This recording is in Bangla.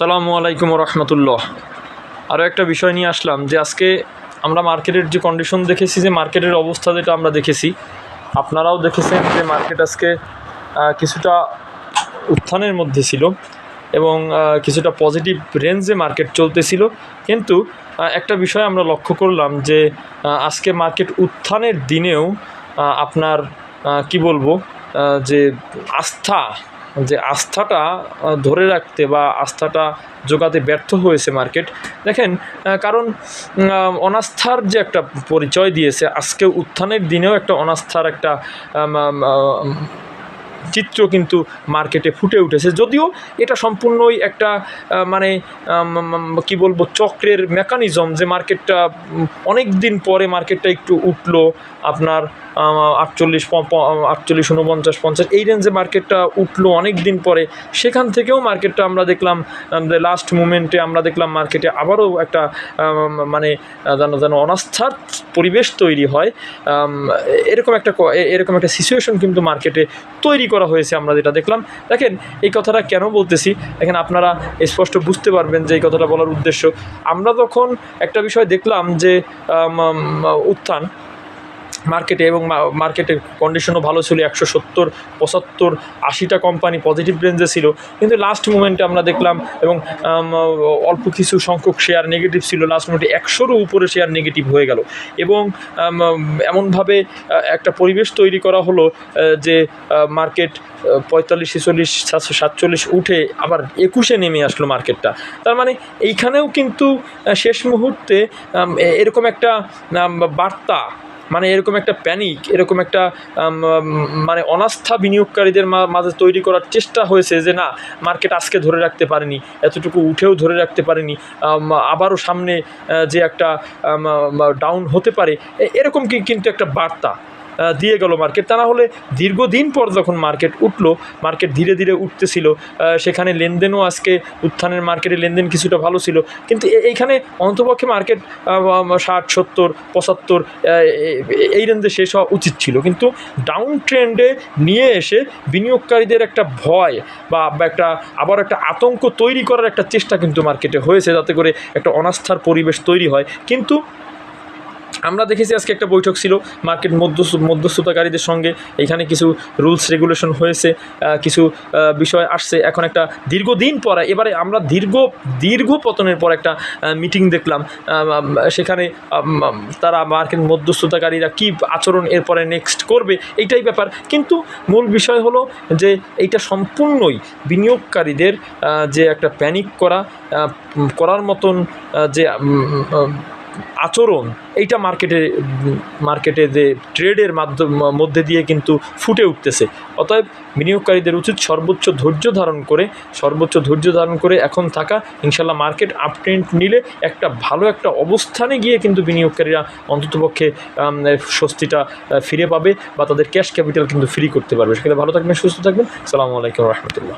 সালামু আলাইকুম রহমতুল্লাহ আরও একটা বিষয় নিয়ে আসলাম যে আজকে আমরা মার্কেটের যে কন্ডিশন দেখেছি, যে মার্কেটের অবস্থা যেটা আমরা দেখেছি, আপনারাও দেখেছেন যে মার্কেট আজকে কিছুটা উত্থানের মধ্যে ছিল এবং কিছুটা পজিটিভ রেঞ্জে মার্কেট চলতেছিল। কিন্তু একটা বিষয় আমরা লক্ষ্য করলাম যে আজকে মার্কেট উত্থানের দিনেও আপনার কি বলব যে আস্থা যে আস্থাটা ধরে রাখতে বা আস্থাটা জোগাতে ব্যর্থ হয়েছে মার্কেট। দেখেন কারণ অনাস্থার যে একটা পরিচয় দিয়েছে, আজকে উত্থানের দিনেও একটা অনাস্থার একটা চিত্র কিন্তু মার্কেটে ফুটে উঠেছে। যদিও এটা সম্পূর্ণই একটা মানে কি বলব, চক্রের মেকানিজম যে মার্কেটটা অনেক দিন পরে মার্কেটটা একটু উঠল আপনার আটচল্লিশ আটচল্লিশ উনপঞ্চাশ পঞ্চাশ, এই রেঞ্জে মার্কেটটা উঠল অনেক দিন পরে। সেখান থেকেও মার্কেটটা আমরা দেখলাম লাস্ট মুমেন্টে আমরা দেখলাম মার্কেটে আবারও একটা মানে যেন যেন অনাস্থার পরিবেশ তৈরি হয়। এরকম একটা এরকম একটা সিচুয়েশন কিন্তু মার্কেটে তৈরি করা হয়েছে আমরা যেটা দেখলাম। দেখেন, এই কথাটা কেন বলতেছি? দেখেন, আপনারা স্পষ্ট বুঝতে পারবেন যে এই কথাটা বলার উদ্দেশ্য। আমরা তখন একটা বিষয় দেখলাম যে উত্থান মার্কেটে এবং মার্কেটের কন্ডিশনও ভালো ছিল, একশো সত্তর, পঁচাত্তর, আশিটা কোম্পানি পজিটিভ রেঞ্জে ছিল। কিন্তু লাস্ট মোমেন্টে আমরা দেখলাম এবং অল্প কিছু সংখ্যক শেয়ার নেগেটিভ ছিল লাস্ট মোমেন্টে একশোরও উপরে শেয়ার নেগেটিভ হয়ে গেল। এবং এমনভাবে একটা পরিবেশ তৈরি করা হলো যে মার্কেট পঁয়তাল্লিশ, ছেচল্লিশ, সাতশো সাতচল্লিশ উঠে আবার একুশে নেমে আসলো মার্কেটটা তার মানে এইখানেও কিন্তু শেষ মুহূর্তে এরকম একটা বার্তা মানে এরকম একটা প্যানিক এরকম একটা মানে অনাস্থা বিনিয়োগকারীদের মাঝে তৈরি করার চেষ্টা হয়েছে যে না মার্কেট আজকে ধরে রাখতে পারেনি, এতটুকু উঠেও ধরে রাখতে পারেনি আবারও সামনে যে একটা ডাউন হতে পারে এরকম কি, কিন্তু একটা বার্তা। দিয়ে গেল মার্কেট। তা না হলে দীর্ঘদিন পর যখন মার্কেট উঠল, মার্কেট ধীরে ধীরে উঠতেছিল সেখানে লেনদেনও আজকে উত্থানের মার্কেটে লেনদেন কিছুটা ভালো ছিল। কিন্তু এইখানে অন্তপক্ষে মার্কেট ষাট, সত্তর, পঁচাত্তর এই রেঞ্জে শেষ হওয়া উচিত ছিল। কিন্তু ডাউন ট্রেন্ডে নিয়ে এসে বিনিয়োগকারীদের একটা ভয় বা একটা আবার একটা আতঙ্ক তৈরি করার একটা চেষ্টা কিন্তু মার্কেটে হয়েছে, যাতে করে একটা অনাস্থার পরিবেশ তৈরি হয়। কিন্তু আমরা দেখেছি আজকে একটা বৈঠক ছিল মার্কেট মধ্যস্থ মধ্যস্থতাকারীদের সঙ্গে। এখানে কিছু রুলস, রেগুলেশন হয়েছে কিছু বিষয় আসছে। এখন একটা দীর্ঘদিন পরে, এবারে আমরা দীর্ঘ দীর্ঘ পতনের পর একটা মিটিং দেখলাম। সেখানে তারা মার্কেট মধ্যস্থতাকারীরা কী আচরণ এরপরে নেক্সট করবে, এইটাই ব্যাপার। কিন্তু মূল বিষয় হলো যে, এইটা সম্পূর্ণই বিনিয়োগকারীদের যে একটা প্যানিক করা করার মতন যে আচরণ, এইটা মার্কেটে মার্কেটে যে ট্রেডের মাধ্যম, মধ্যে দিয়ে কিন্তু ফুটে উঠতেছে। অতএব বিনিয়োগকারীদের উচিত সর্বোচ্চ ধৈর্য ধারণ করে, সর্বোচ্চ ধৈর্য ধারণ করে এখন থাকা ইনশাল্লাহ মার্কেট আপট্রেন্ড নিলে একটা ভালো একটা অবস্থানে গিয়ে কিন্তু বিনিয়োগকারীরা অন্ততপক্ষে স্বস্তিটা ফিরে পাবে বা তাদের ক্যাশ ক্যাপিটাল কিন্তু ফ্রি করতে পারবে। সেখানে ভালো থাকবেন, সুস্থ থাকবেন। সালামু আলাইকুম রহমতুল্লাহ।